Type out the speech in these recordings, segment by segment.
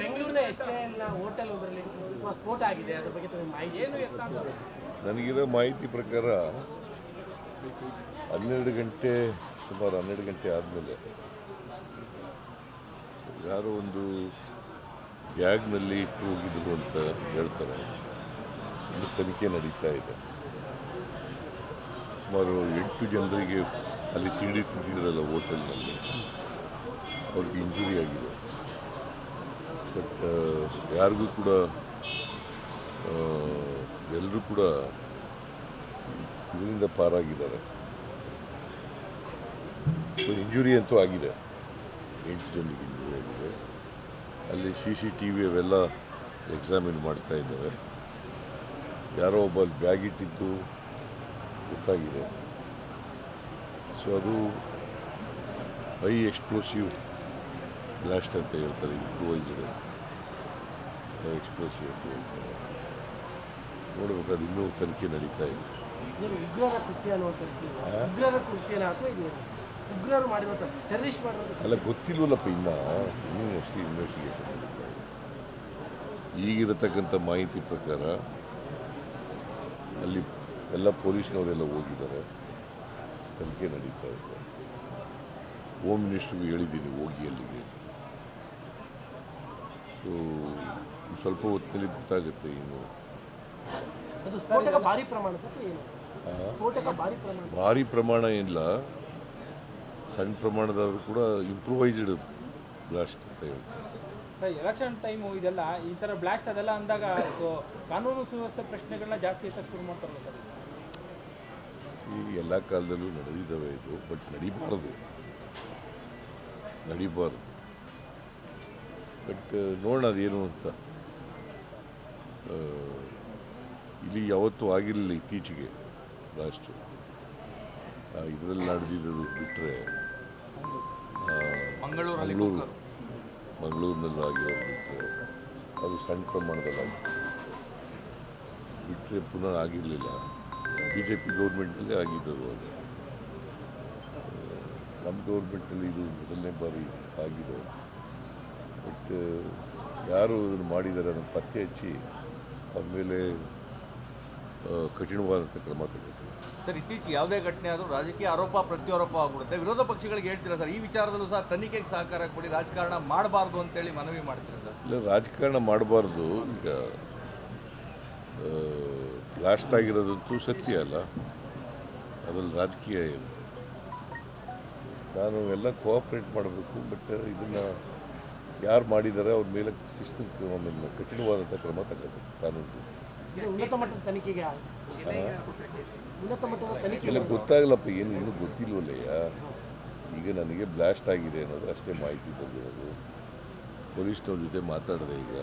ಬೆಂಗಳೂರಿನ ಹೋಟೆಲ್ ಒಬ್ಬರಲ್ಲಿ ಸ್ಫೋಟ ಆಗಿದೆ, ಅದ್ರ ಬಗ್ಗೆ ಮಾಹಿತಿ ನನಗಿರೋ ಮಾಹಿತಿ ಪ್ರಕಾರ ಹನ್ನೆರಡು ಗಂಟೆ, ಸುಮಾರು ಹನ್ನೆರಡು ಗಂಟೆ ಆದಮೇಲೆ ಯಾರೋ ಒಂದು ಬ್ಯಾಗ್ನಲ್ಲಿ ಇಟ್ಟು ಹೋಗಿದ್ರು ಅಂತ ಹೇಳ್ತಾರೆ. ಇನ್ನು ತನಿಖೆ ನಡೀತಾ ಇದೆ. ಸುಮಾರು ಎಂಟು ಜನರಿಗೆ ಅಲ್ಲಿ ತಿಂಡಿ ತಿಂದಿದ್ರಲ್ಲ ಹೋಟೆಲ್ನಲ್ಲಿ. ಅವ್ರಿಗೆ ಇಂಜುರಿ ಆಗಿದೆ. ಬಟ್ ಯಾರಿಗೂ ಕೂಡ ಎಲ್ಲರೂ ಕೂಡ ಇದರಿಂದ ಪಾರಾಗಿದ್ದಾರೆ. ಸೊ ಇಂಜುರಿ ಅಂತೂ ಆಗಿದೆ. ಎಂಟು ಜನರಿಗೆ ಇಂಜುರಿ ಆಗಿದೆ. ಅಲ್ಲಿ ಸಿ ಸಿ ಟಿ ವಿ ಅವೆಲ್ಲ ಎಕ್ಸಾಮಿನ್ ಮಾಡ್ತಾ ಇದ್ದಾರೆ. ಯಾರೋ ಒಬ್ಬ ಅಲ್ಲಿ ಬ್ಯಾಗ್ ಇಟ್ಟಿದ್ದು ಗೊತ್ತಾಗಿದೆ. ಸೊ ಅದು ಹೈ ಎಕ್ಸ್ಪ್ಲೋಸಿವ್ ಬ್ಲಾಸ್ಟ್ ಅಂತ ಹೇಳ್ತಾರೆ ಇಂಪ್ರೂವೈಸ್ಡ್ ಎಕ್ಸ್ಪ್ಲೋಸಿವ್ ಅಂತ ಹೇಳ್ತಾರೆ ನೋಡ್ಬೇಕು ಅದು ಇನ್ನೂ ತನಿಖೆ ನಡೀತಾ ಇದೆ ಉಗ್ರರ ಕೃತ್ಯ ಉಗ್ರರ ಕೃತ್ಯನ ಉಗ್ರರು ಮಾಡಿರೋ ಟೆರರಿಸ್ಟ್ ಅಲ್ಲ ಗೊತ್ತಿಲ್ವಲ್ಲಪ್ಪ ಇನ್ನ ಇನ್ನೂ ಅಷ್ಟೇ ಇನ್ವೆಸ್ಟಿಗೇಷನ್ ನಡೀತಾ ಇದೆ ಈಗಿರತಕ್ಕಂಥ ಮಾಹಿತಿ ಪ್ರಕಾರ ಅಲ್ಲಿ ಎಲ್ಲ ಪೊಲೀಸ್ನವರೆಲ್ಲ ಹೋಗಿದ್ದಾರೆ ತನಿಖೆ ನಡೀತಾ ಇದೆ ಹೋಮ್ ಮಿನಿಸ್ಟ್ರಿಗೂ ಹೇಳಿದ್ದೀನಿ ಹೋಗಿ ಅಲ್ಲಿಗೆ ಸೊ ಸ್ವಲ್ಪ ಹೊತ್ತಲ್ಲಿ ಗೊತ್ತಾಗುತ್ತೆ ಏನು? ಭಾರಿ ಪ್ರಮಾಣ ಭಾರಿ ಪ್ರಮಾಣ ಏನಿಲ್ಲ. ಸಣ್ಣ ಪ್ರಮಾಣದವರು ಕೂಡ ಇಂಪ್ರೂವೈಸ್ಡ್ ಬ್ಲಾಸ್ಟ್ ಅಂತ ಹೇಳ್ತಾರೆ. ಎಲೆಕ್ಷನ್ ಟೈಮು ಇದೆಲ್ಲ ಈ ಥರ ಬ್ಲಾಸ್ಟ್ ಅದೆಲ್ಲ ಅಂದಾಗ ಕಾನೂನು ಸುವ್ಯವಸ್ಥೆ ಪ್ರಶ್ನೆಗಳನ್ನ ಜಾಸ್ತಿ ಎತ್ತಕ್ಕೆ ಶುರು ಮಾಡ್ತಾರಲ್ಲ ಸರ್? ಈ ಎಲ್ಲ ಕಾಲದಲ್ಲೂ ನಡೆದಿದ್ದಾವೆ ಇದು ಬಟ್ ನಡಿಬಾರದು. ನಡಿಬಾರದು. ಬಟ್ ನೋಡೋಣ ಅದೇನು ಅಂತ. ಇಲ್ಲಿ ಯಾವತ್ತೂ ಆಗಿರಲಿಲ್ಲ ಇತ್ತೀಚೆಗೆ ಲಾಸ್ಟು ಇದರಲ್ಲಿ ನಡೆದಿದ್ದು ಬಿಟ್ಟರೆ ಮಂಗಳೂರು. ಮಂಗಳೂರಿನಲ್ಲಿ ಆಗಿರೋದು ಬಿಟ್ಟರೆ ಅದು ಸಣ್ಣ ಪ್ರಮಾಣದಲ್ಲಿ ಬಿಟ್ಟರೆ ಪುನಃ ಆಗಿರಲಿಲ್ಲ. ಬಿ ಜೆ ಪಿ ಗೌರ್ಮೆಂಟಲ್ಲೇ ಆಗಿದ್ದರು ಅದು. ನಮ್ಮ ಗೌರ್ಮೆಂಟಲ್ಲಿ ಇದು ಮೊದಲನೇ ಬಾರಿ ಆಗಿದೆ. ಬಟ್ ಯಾರು ಇದನ್ನು ಮಾಡಿದ್ದಾರೆ ಅದನ್ನು ಪತ್ತೆ ಹಚ್ಚಿ ಆಮೇಲೆ ಮೇಲೆ ಕಠಿಣವಾದಂಥ ಕ್ರಮ ತೆಗೆದು ಸರ್ ಇತ್ತೀಚೆಗೆ ಯಾವುದೇ ಘಟನೆ ಆದರೂ ರಾಜಕೀಯ ಆರೋಪ ಪ್ರತ್ಯಾರೋಪ ಆಗ್ಬಿಡುತ್ತೆ. ವಿರೋಧ ಪಕ್ಷಗಳಿಗೆ ಹೇಳ್ತೀರಾ ಸರ್? ಈ ವಿಚಾರದಲ್ಲೂ ಸಹ ತನಿಖೆಗೆ ಸಹಕಾರ ಕೊಡಿ ರಾಜಕಾರಣ ಮಾಡಬಾರ್ದು ಅಂತೇಳಿ ಮನವಿ ಮಾಡ್ತೀರಾ ಸರ್? ಇಲ್ಲ ರಾಜಕಾರಣ ಮಾಡಬಾರ್ದು. ಈಗ ಬ್ಲಾಸ್ಟ್ ಆಗಿರೋದಂತೂ ಸತ್ಯ ಅಲ್ಲ. ಅದರಲ್ಲಿ ರಾಜಕೀಯ ಏನು? ನಾನು ಎಲ್ಲ ಕೋಆಪ್ರೇಟ್ ಮಾಡಬೇಕು ಬಟ್ ಇದನ್ನು ಯಾರು ಮಾಡಿದ್ದಾರೆ ಅವ್ರ ಮೇಲೆ ಶಿಸ್ತು ಕ್ರಮ ಕಠಿಣವಾದಂಥ ಕ್ರಮ ತಗೋಬೇಕು ಕಾನೂನು ಎಲ್ಲ ಗೊತ್ತಾಗಲ್ಲಪ್ಪ ಏನು ಇನ್ನೂ ಗೊತ್ತಿಲ್ವಲ್ಲಯ್ಯ ಈಗ ನನಗೆ ಬ್ಲಾಸ್ಟ್ ಆಗಿದೆ ಅನ್ನೋದು ಅಷ್ಟೇ ಮಾಹಿತಿ ಬಂದಿರೋದು. ಪೊಲೀಸ್ನವ್ರ ಜೊತೆ ಮಾತಾಡಿದೆ ಈಗ.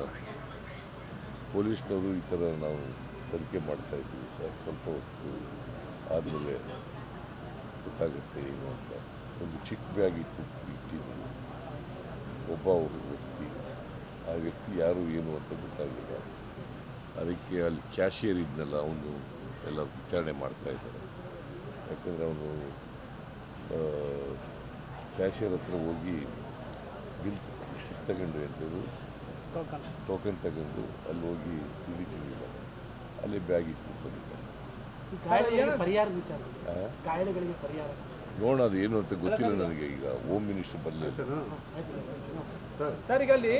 ಪೊಲೀಸ್ನವರು ಈ ಥರ ನಾವು ತನಿಖೆ ಮಾಡ್ತಾ ಇದ್ದೀವಿ ಸರ್ ಸ್ವಲ್ಪ ಹೊತ್ತು ಆದಮೇಲೆ ಗೊತ್ತಾಗುತ್ತೆ ಏನು ಅಂತ. ಒಂದು ಚಿಕ್ಕ ಬ್ಯಾಗ್ ಇಟ್ಟು ಇಟ್ಟಿದ್ದರು ಒಬ್ಬ ಅವರು ವ್ಯಕ್ತಿ ಆ ವ್ಯಕ್ತಿ ಯಾರು ಏನು ಅಂತ ಗೊತ್ತಾಗಿಲ್ಲ. ಅದಕ್ಕೆ ಅಲ್ಲಿ ಕ್ಯಾಶಿಯರ್ ಇದ್ನಲ್ಲ ಅವನು ಎಲ್ಲ ವಿಚಾರಣೆ ಮಾಡ್ತಾ ಇದ್ದಾರೆ ಯಾಕಂದರೆ ಅವನು ಕ್ಯಾಶಿಯರ್ ಹತ್ರ ಹೋಗಿ ಬಿಲ್ ತಗೊಂಡು ಎಂಥದ್ದು? ಟೋಕನ್. ತಗೊಂಡು ಅಲ್ಲಿ ಹೋಗಿ ತಿಂಡಿ ತಿಂದಿಲ್ಲ. ಅಲ್ಲಿ ಬ್ಯಾಗ್ ಇಟ್ಟು ಬಂದಿದ್ದಾರೆ? ಕಾಯಿಲೆಗಳಿಗೆ ಪರಿಹಾರ. ನೋಡೋಣ ಅದು ಏನು ಅಂತ ಗೊತ್ತಿಲ್ಲ ನನಗೆ ಈಗ. ಹೋಮ್ ಮಿನಿಸ್ಟರ್ ಬರಲಿಲ್ಲ ಸರ್ ಈಗ ಅಲ್ಲಿ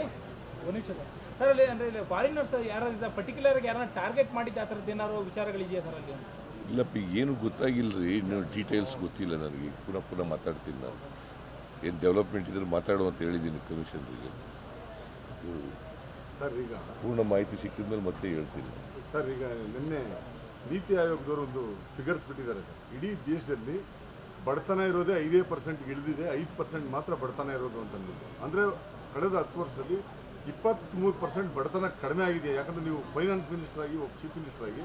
ಒಂದು ನಿಮಿಷ ಸರ್. ಸರ್ ಅಲ್ಲಿ ಅಂದರೆ ಇಲ್ಲಿ ಫಾರಿನರ್ಸ್ ಯಾರು ಪರ್ಟಿಕ್ಯುಲರ್ ಯಾರನ್ನ ಟಾರ್ಗೆಟ್ ಮಾಡಿದ್ದ ಆ ಥರದ್ದು ಏನಾದ್ರು ವಿಚಾರಗಳಿದೆಯಾ ಸರ್ ಅಲ್ಲಿ? ಇಲ್ಲಪ್ಪ ಈಗ ಏನು ಗೊತ್ತಾಗಿಲ್ಲ ರೀ ಇನ್ನೂ ಡೀಟೇಲ್ಸ್ ಗೊತ್ತಿಲ್ಲ ನನಗೆ. ಪುನಃ ಪುನಃ ಮಾತಾಡ್ತೀನಿ ನಾನು. ಏನು ಡೆವಲಪ್ಮೆಂಟ್ ಇದ್ರೆ ಮಾತಾಡು ಅಂತ ಹೇಳಿದ್ದೀನಿ ಕಮಿಷನರಿಗೆ. ಸರ್ ಈಗ ಪೂರ್ಣ ಮಾಹಿತಿ ಸಿಕ್ಕಿದ ಮೇಲೆ ಮತ್ತೆ ಹೇಳ್ತೀನಿ. ಸರ್ ಈಗ ನಿನ್ನೆ ನೀತಿ ಆಯೋಗದವರು ಒಂದು ಫಿಗರ್ಸ್ ಬಿಟ್ಟಿದ್ದಾರೆ ಸರ್. ಇಡೀ ದೇಶದಲ್ಲಿ ಬಡತನ ಇರೋದೇ ಐದೇ ಪರ್ಸೆಂಟ್ ಇಳಿದಿದೆ, ಐದು ಪರ್ಸೆಂಟ್ ಮಾತ್ರ ಬಡತನ ಇರೋದು ಅಂತಂದ್ಬಿಟ್ಟು ಅಂದರೆ ಕಳೆದ ಹತ್ತು ವರ್ಷದಲ್ಲಿ ಇಪ್ಪತ್ತ್ಮೂರು ಪರ್ಸೆಂಟ್ ಬಡತನ ಕಡಿಮೆ ಆಗಿದೆ. ಯಾಕಂದರೆ ನೀವು ಫೈನಾನ್ಸ್ ಮಿನಿಸ್ಟರ್ ಆಗಿ, ಒಬ್ಬ ಚೀಫ್ ಮಿನಿಸ್ಟರ್ ಆಗಿ,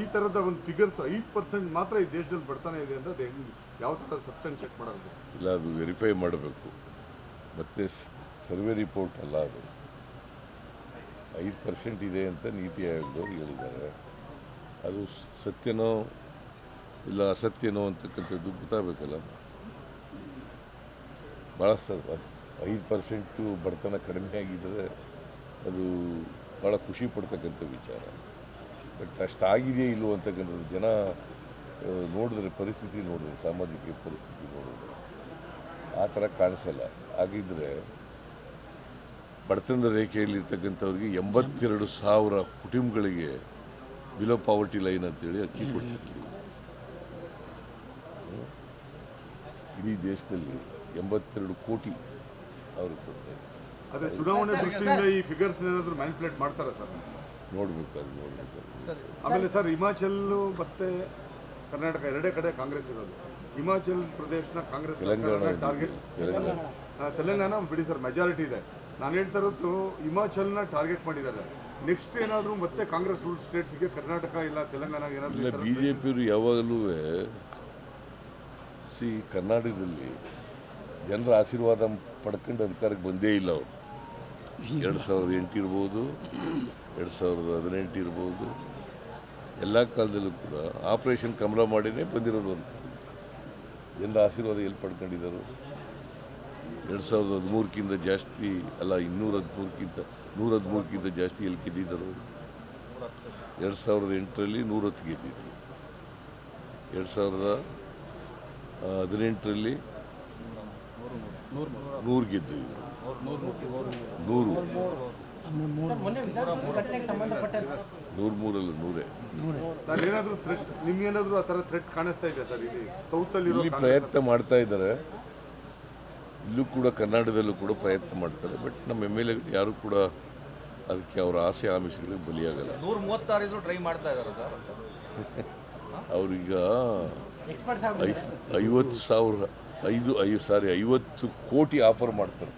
ಈ ಥರದ ಒಂದು ಫಿಗರ್ಸ್ ಐದು ಪರ್ಸೆಂಟ್ ಮಾತ್ರ ಈ ದೇಶದಲ್ಲಿ ಬಡತನ ಇದೆ ಅಂದರೆ ಅದು ಯಾವ ಥರ ಸಬ್ಸ್ಟೆನ್ಸ್ ಚೆಕ್ ಮಾಡೋದು? ಇಲ್ಲ, ಅದು ವೆರಿಫೈ ಮಾಡಬೇಕು. ಮತ್ತು ಸರ್ವೆ ರಿಪೋರ್ಟ್ ಅಲ್ಲ ಅದು. ಐದು ಪರ್ಸೆಂಟ್ ಇದೆ ಅಂತ ನೀತಿ ಆಯೋಗದವ್ರು ಹೇಳಿದ್ದಾರೆ. ಅದು ಸತ್ಯನೋ ಇಲ್ಲ ಅಸತ್ಯನೋ ಅಂತಕ್ಕಂಥದ್ದು ಗೊತ್ತಾಗಬೇಕಲ್ಲ ಭಾಳ ಸರ್, ಐದು ಪರ್ಸೆಂಟು ಬಡತನ ಕಡಿಮೆ ಆಗಿದ್ದರೆ ಅದು ಭಾಳ ಖುಷಿ ಪಡ್ತಕ್ಕಂಥ ವಿಚಾರ. ಬಟ್ ಅಷ್ಟಾಗಿದೆಯೇ ಇಲ್ಲೋ ಅಂತಕ್ಕಂಥದ್ದು ಜನ ನೋಡಿದ್ರೆ, ಪರಿಸ್ಥಿತಿ ನೋಡಿದ್ರೆ, ಸಾಮಾಜಿಕ ಪರಿಸ್ಥಿತಿ ನೋಡಿದ್ರೆ ಆ ಥರ ಕಾಣಿಸಲ್ಲ. ಹಾಗಿದ್ದರೆ ಬಡತನದ ರೇಖೆಯಲ್ಲಿರ್ತಕ್ಕಂಥವ್ರಿಗೆ ಎಂಬತ್ತೆರಡು ಸಾವಿರ ಕುಟುಂಬಗಳಿಗೆ ಬಿಲೋ ಪಾವರ್ಟಿ ಲೈನ್ ಅಂತೇಳಿ ಅಕ್ಕಿ ಕೊಡ್ತಿದ್ವಿ ಇಡೀ ದೇಶದಲ್ಲಿ ಎಂಬತ್ತೆರಡು ಕೋಟಿ ಅವರು ಕೊಡ್ತಾರೆ. ಆದರೆ ಚುನಾವಣೆ ದೃಷ್ಟಿಯಿಂದ ಈ ಫಿಗರ್ಸ್ ಏನಾದರೂ ಮ್ಯಾನಿಪುಲೇಟ್ ಮಾಡ್ತಾರೆ ಸರ್? ನೋಡ್ಬೇಕು ಅದು ನೋಡ್ಬೇಕು ಸರ್. ಆಮೇಲೆ ಸರ್ ಹಿಮಾಚಲ್ ಮತ್ತೆ ಕರ್ನಾಟಕ ಎರಡೇ ಕಡೆ ಕಾಂಗ್ರೆಸ್ ಇರೋದು. ಹಿಮಾಚಲ್ ಪ್ರದೇಶನ ಕಾಂಗ್ರೆಸ್ ತೆಲಂಗಾಣ ಟಾರ್ಗೆಟ್ ತೆಲಂಗಾಣ. ತೆಲಂಗಾಣ ಬಿಡಿ ಸರ್ ಮೆಜಾರಿಟಿ ಇದೆ. ನಾನು ಹೇಳ್ತಾ ಇರೋದು ಹಿಮಾಚಲ್ನ ಟಾರ್ಗೆಟ್ ಮಾಡಿದ್ದಾರೆ. ನೆಕ್ಸ್ಟ್ ಏನಾದರೂ ಮತ್ತೆ ಕಾಂಗ್ರೆಸ್ ರೂಲ್ ಸ್ಟೇಟ್ಸ್ಗೆ ಕರ್ನಾಟಕ ಇಲ್ಲ ತೆಲಂಗಾಣ ಏನಾದರೂ ಬಿ ಜೆ ಪಿಯವರು ಯಾವಾಗಲೂ ಸಿ ಕರ್ನಾಟಕದಲ್ಲಿ ಜನರ ಆಶೀರ್ವಾದ ಪಡ್ಕೊಂಡು ಅಧಿಕಾರಕ್ಕೆ ಬಂದೇ ಇಲ್ಲ ಅವರು. ಎರಡು ಸಾವಿರದ ಎಂಟು ಇರ್ಬೋದು ಎರಡು ಸಾವಿರದ ಹದಿನೆಂಟು ಇರ್ಬೋದು ಎಲ್ಲ ಕಾಲದಲ್ಲೂ ಕೂಡ ಆಪರೇಷನ್ ಕಮಲ ಮಾಡಿನೇ ಬಂದಿರೋದು ಅಂತ ಜನರ ಆಶೀರ್ವಾದ ಎಲ್ಲಿ ಪಡ್ಕೊಂಡಿದ್ದರು ಎರಡು ಸಾವಿರದ ಹದಿಮೂರಕ್ಕಿಂತ ಜಾಸ್ತಿ ಅಲ್ಲ ಇನ್ನೂರ ಹದಿಮೂರಕ್ಕಿಂತ ನೂರ ಹದಿಮೂರಕ್ಕಿಂತ ಜಾಸ್ತಿ ಎಲ್ಲಿ ಗೆದ್ದಿದ್ದರು ಎರಡು ಸಾವಿರದ ಎಂಟರಲ್ಲಿ ನೂರತ್ತು ಗೆದ್ದಿದ್ದರು ಎರಡು ಸಾವಿರದ ಹದಿನೆಂಟರಲ್ಲಿ ನೂರು ಗೆದ್ದಿದ್ರು ನೂರು. ನೂರು ಮೂರಲ್ಲಿ ನೂರೇ. ಸರ್ ಏನಾದರೂ ಥ್ರೆಟ್ ನಿಮ್ಗೇನಾದರೂ ಆ ಥರ ಥ್ರೆಟ್ ಕಾಣಿಸ್ತಾ ಇದೆ ಸರ್? ಇಲ್ಲಿ ಸೌತಲ್ಲಿ ಇಲ್ಲಿ ಪ್ರಯತ್ನ ಮಾಡ್ತಾ ಇದ್ದಾರೆ. ಇಲ್ಲೂ ಕೂಡ ಕರ್ನಾಟಕದಲ್ಲೂ ಕೂಡ ಪ್ರಯತ್ನ ಮಾಡ್ತಾರೆ ಬಟ್ ನಮ್ಮ ಎಂ ಎಲ್ ಎ ಯಾರು ಕೂಡ ಅದಕ್ಕೆ ಅವರ ಆಸೆ ಆಮಿಷಗಳಿಗೆ ಬಲಿಯಾಗಲ್ಲ. ನೂರ ಮೂವತ್ತಾರು ಇದ್ರು ಟ್ರೈ ಮಾಡ್ತಾ ಇದ್ದಾರೆ ಸರ್. ಅವ್ರೀಗ ಐವತ್ತು ಸಾವಿರ ಐದು ಐದು ಸಾರಿ ಐವತ್ತು ಕೋಟಿ ಆಫರ್ ಮಾಡ್ತಾರೆ.